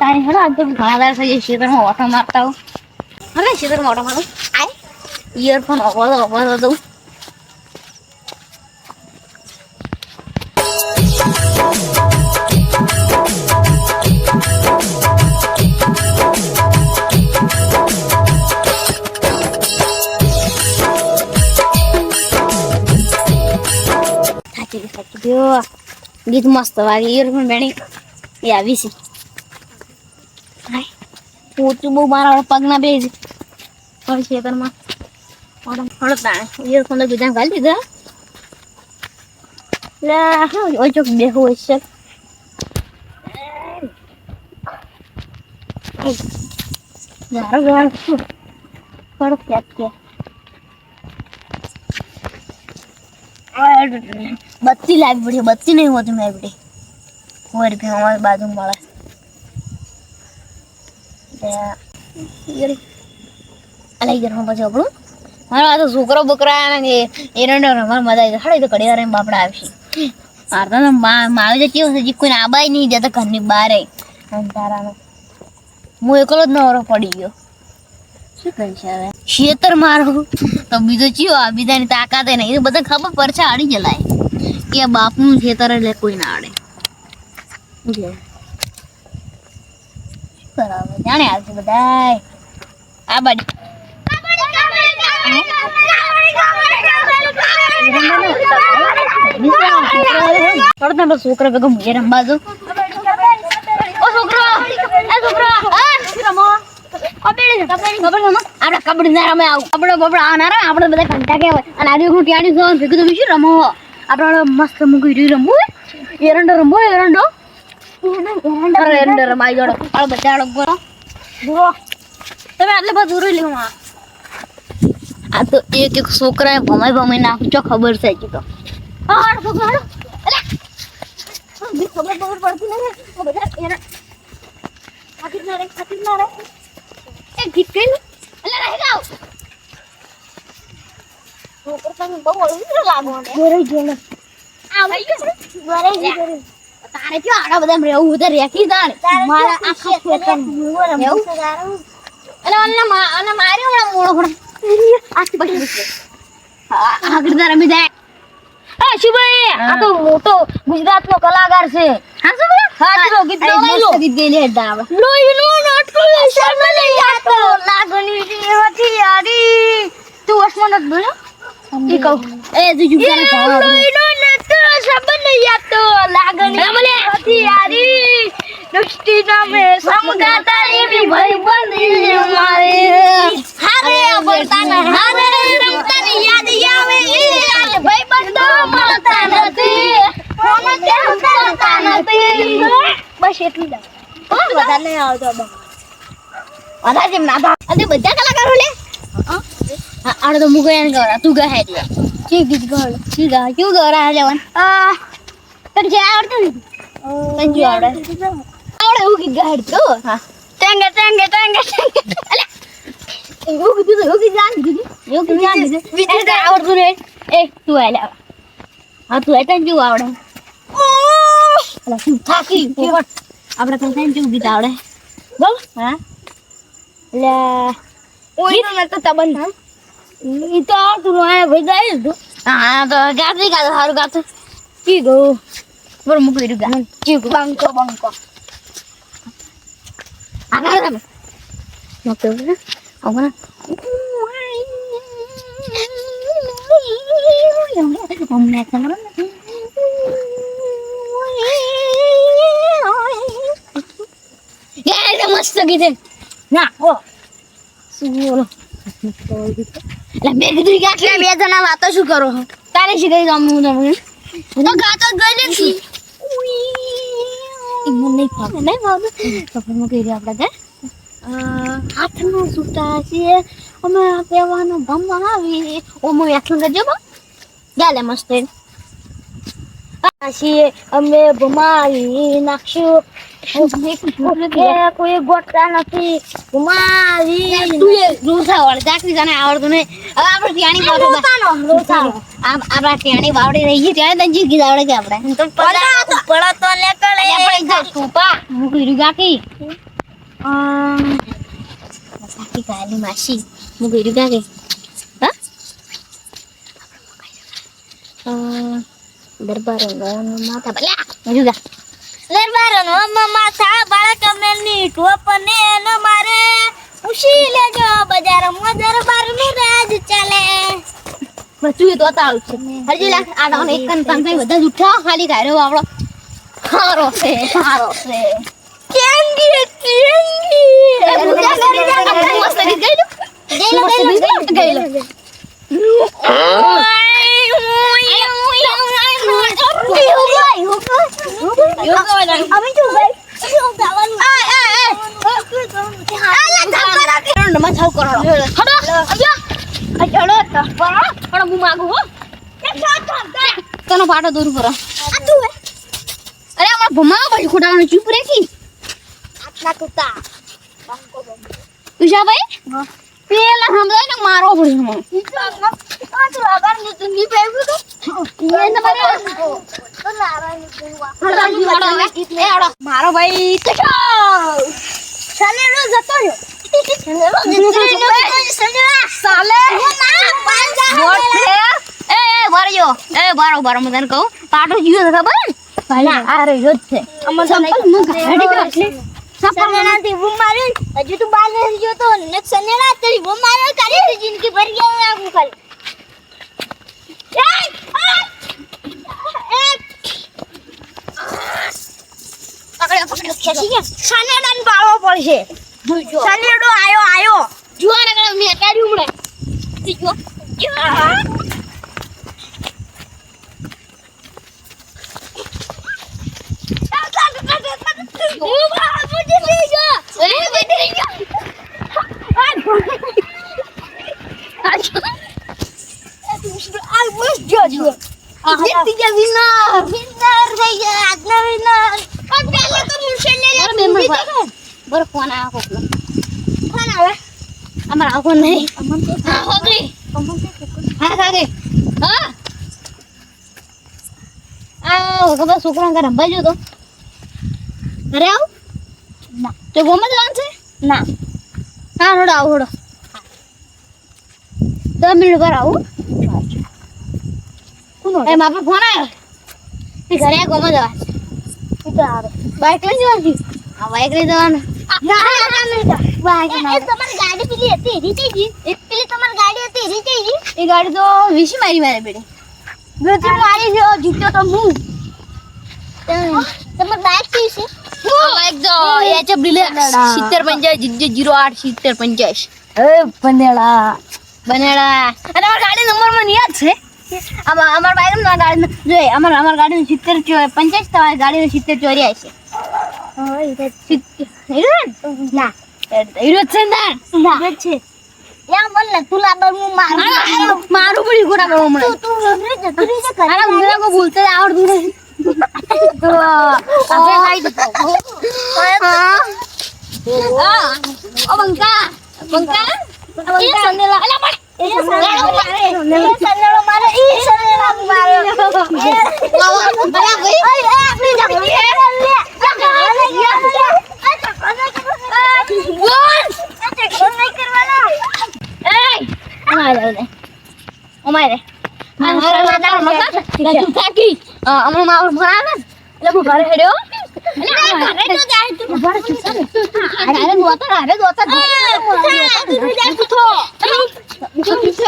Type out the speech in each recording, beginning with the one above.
તારી હેડો, આજ ઘણા દાડા થઈ શેતરમાં ઓટો મારતા હું હવે શેતરમાં ઓટો મારું? આય ઇયરફોન અવાજ અવાજ દઉં. ગીત મસ્ત વાગે ઇયરફોન બેણી એ આવી છે. પોતું બહુ મારા પગના બે છે હવે ખેતરમાં હળદ તાણે ઇયરફોન તો બીજા ગાલી દીધા લે હા ઓય બે હોય છે મારો ગાળ પડો ક્યાંક કે બત્તી લાવી પડી બત્તી નહીં હોતી મેં પડી હોય રૂપિયા અમારી બાજુ મળે તો છોકરો બકરા ને હું એકલો જ નવરો પડી ગયો. શું મારું. તો બીજો ચિયો, આ બીજાની તાકાત નહીં. બધા ખબર પરછા આડી જલાય કે આ બાપનું ખેતર એટલે કોઈ ના આડે શું કરાવે જાણે આવશે બધાય. આ બાજુ. છોકરા ભેગો મુજે રમવા આવું. કબડો બધા ઘંટા કહેવાય અને આજે તમે રમો? આપણે મસ્ત મૂકી રમવું એરંડો રમવો એરંડો. અરે એરંડો રમાઈ જોડો આ બધા લોકો તમે આટલે બધું દૂર લેવું આ આ તો એક એક છોકરાએ ભમાઈ ભમાઈ નાખું ખબર છે. હજી તો હાડો છોકરો હાડો ખબર ખબર પડતી નથી બધા એરંડ ખાતી ના રે ખાતી ના રે એ ગીત કઈ અલા રહી જાવ છોકરો તમે બહુ અળવી લાગો ને ગોરે ગયો આ ભાઈ ગોરે ગયો તારે ક્યાં આડા બધા રહેવું ઉધર રેખી તાર મારા આખા ખેતર એવું? એટલે અને અને માર્યો હમણાં. મોળો હમણાં આખી છે આગળ તાર રમી જાય. એ શિવભાઈ આ તો મોટો ગુજરાતનો કલાકાર છે. હા શું બોલે હા. ચલો ગીત ગાઈ લો ગીત ગાઈ લે હેડા આપણે લોહીનો નાટકો શર્મ નહીં આતો લાગણી દેવથી યારી તું વસમાં નથી બોલ્યો કહું. એ તું ચૂપ કરે નાટકો નહીં આતો લાગણી દેવથી યારી દૃષ્ટિ નામે સમગાતા એવી ભાઈ બંધી મારે હારે બોલતા હારે રમતાની યાદ આવે એ ભાઈ બંધો મળતા નથી. ફોન કેમ કરતા નથી? બસ એટલું જ વધારે નહીં આવતો વધારે જેમ ના ભાગ અને બધા કલાકારો લે? આડે તો મુગો એને ગવરા તું ગાય દે કે ગીત ગળ કી ગા ક્યું ગવરા લેવન આ તને જે આવડતું ને તને જે આવડે આવડે એવું ગીત ગાય તો હા ટેંગે ટેંગે ટેંગે ટેંગે અલે એવું કીધું તો એવું કીધું આ કીધું એવું કીધું આ કીધું બીજું તો આવડતું ને એ તું આલે હા તું એટલે જેવું આવડે અલા શું થાકી પોપટ આપણે તો થાય જેવું ગીત આવડે બોલ હા એટલે ઓય તો નતો તબન હા ઈ તો આવડતું નો આ ભાઈ ગાય તો હા તો ગાતી ગાતો સારું ગાતું કી ગો બોલ મૂકી રહ્યું ગા કી ગો બંકો બંકો આગળ તમે મૂકી રહ્યું આવના અમને ખબર નથી મસ્ત ગીત છે ના ઓ શું બોલો એટલે બે કીધું કે બે જણા વાતો શું કરો તારે શીખાઈ દઉં હું તમને તો ગાતો ગઈ નથી મને નહીં ફાવે. નહીં ફાવે તો પણ હું કહી રહ્યા આપણે હાથમાં સૂતા છીએ. અમે કહેવાનો ભમવા આવી. ઓમ વ્યાખ્યાન કરજો બા. ગાલે મસ્ત છીએ અમે ભમાવી નાખશું. કોઈ ગોટતા નથી. ભમાવી તું એ ચાકરી તને આવડતું નહીં. હવે આપણે ત્યાંની આપણા ત્યાંની બાવડે રહી ગઈ ત્યાં તને જીગી આવડે કે આપણે? તો પડા તો ને દરબારો ન મારે. ઉશી લેજો બજારમાં દરબારનું રાજ ચાલે. બચ્ચું એ તો તાળું છે. હજી લાખ આ એક પાંચ ભાઈ બધા જ ઉઠા ખાલી ગાયરો આપણો હારો છે સારો છે કેંગી કેંગી મસ્ત ગીત ગાયલું મસ્ત ગીત ગાયલું ગાયલું ગઈ લો ગઈ લો હડો હું તનો પાટો દૂર કરો અરે અમાર ભમા બાજુ ખોડાનો ચૂપ રેખી ઉષાભાઈ પેલા સમજાય ને મારો પડ્યો મારો ભાઈ સનેડો જતો રહ્યો એ બારો બારો હું તને કહું પાટો જીવો તો ખબર ને આ રહ્યો જ છે. ગાડી બૂમ ને, હજુ તું બાર નથી જોતો ને સનેડા તરી બૂમ માર્યો કરી જિંદગી ભર ગયા આગું ખાલી. એય! આ! એ! પકડ્યો પકડ્યો ખેંચી ગયા. સનેડાને પાડવો પડશે. સનેડો આયો આયો. જુઓ મેં કાઢ્યું હમણાં. જુઓ અરે બેઠી રહી ગયો બરો ફોન આવ્યો કોકનો અમાર આવો નહીં હા હોગરી હા કાકે હા આ ખબર છોકરા ઘરે રમવા ગયો તો અરે આવ ના તો ગોમાં જવાનું છે ના હા હડો આવો હડો દસ મિનિટ પર આવું એ માપે ફોન આવ્યો એ ઘરે ગોમાં જવા. બાઈક લઈ જવાની હા બાઈક લઈ જવાનું. તમારી ગાડી પેલી હતી પેલી તમારી ગાડી હતી એ ગાડી તો વીસી મારી મારે બેડે મારી છે જીત્યો તો હું. બાઇક કઈ છે? બાઈક જો એચએફ સિત્તેર પંચાયત જીરો આઠ સિત્તેર પંચાયત. બનેડા બનેડા ગાડી નંબર મને યાદ છે? આમાં અમારા બાયરમ ના ગાડી જોઈએ અમાર અમાર ગાડીનું સિત્તેર પંચાયત તમારી ગાડીનું સિત્તેર ના? હીરો છે ને ના. છે. યા બોલ ને મારું મારું પડી ખોટા કરો હમણાં તું તું તું રીજે કરી અરે ઉંદરા કો બોલતે આવડતું નથી. તો આપણે ખાઈ દો. હા. હા. ઓ બંકા. બંકા? એ સંદેલા અલા મારે મારે મારે! અમારે તું. અમારે માવર ભણાવે. એટલે હું ઘરે હેડ્યો. ઘરે તો જાય તું. ઘરે ચૂપ કર.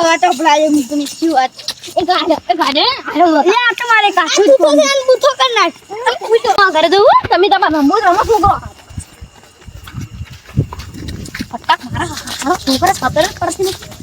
વાતો પડાય હું તને શું વાત. એ ગાડે એ ગાડે આરે ગોતા. તમારે કાઠું જ તું તો કર નાખ. ઘરે જવું તમે તમારા રમો રમો છોકરો. ફટાક મારા મારા છોકરા ખબર પડતી નથી